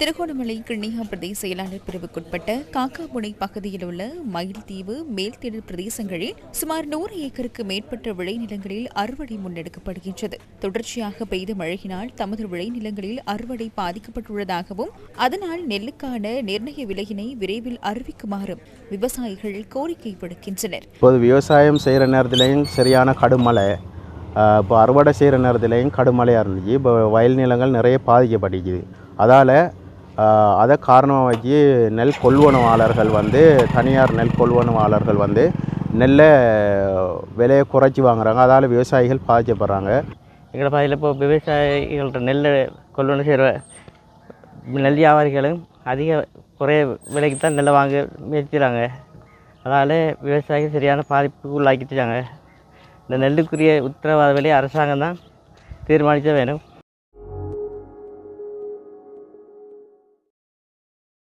திருகோணமலை கிண்ணிகா பிரதேச செயலாளர் பிரிவுக்குட்பட்ட காக்காமுனை பகுதியில் உள்ள மயில்தீவு மேல்திடல் பிரதேசங்களில் சுமார் நூறு ஏக்கருக்கு மேற்பட்ட விளைநிலங்களில் அறுவடை முன்னெடுக்கப்படுகின்றது. தொடர்ச்சியாக பெய்த மழையினால் தமது விளைநிலங்களில் அறுவடை பாதிக்கப்பட்டுள்ளதாகவும் அதனால் நெல்லுக்கான நிர்ணய விலையினை விரைவில் அறிவிக்குமாறும் விவசாயிகள் கோரிக்கை விடுக்கின்றனர். இப்போது விவசாயம் செய்கிற நேரத்துலையும் சரியான கடுமழை இப்போ அறுவடை செய்கிற நேரத்துலையும் கடுமலையாக இருந்துச்சு. இப்போ வயல் நிலங்கள் நிறைய பாதிக்கப்பட்டிருக்குது அதால் அதை காரணமாக வச்சு நெல் கொள்வனவாளர்கள் வந்து தனியார் நெல் கொள்வனவாளர்கள் வந்து நெல்லை விலையை குறைச்சி வாங்குறாங்க. அதால் விவசாயிகள் பாதிக்கப்படுறாங்க. எங்களோட பகுதியில் இப்போ விவசாயிகள்கிட்ட நெல் கொள்வனை செய்கிற நெல் வியாபாரிகளும் அதிக குறைய விலைக்கு தான் நெல்லை வாங்க முயற்சிக்கிறாங்க. அதனால் விவசாயிகள் சரியான பாதிப்புக்கு உள்ளாக்கிட்டுருக்காங்க இந்த நெல்லுக்குரிய உத்தரவாத விலையை அரசாங்கம் தான் தீர்மானிக்க வேணும்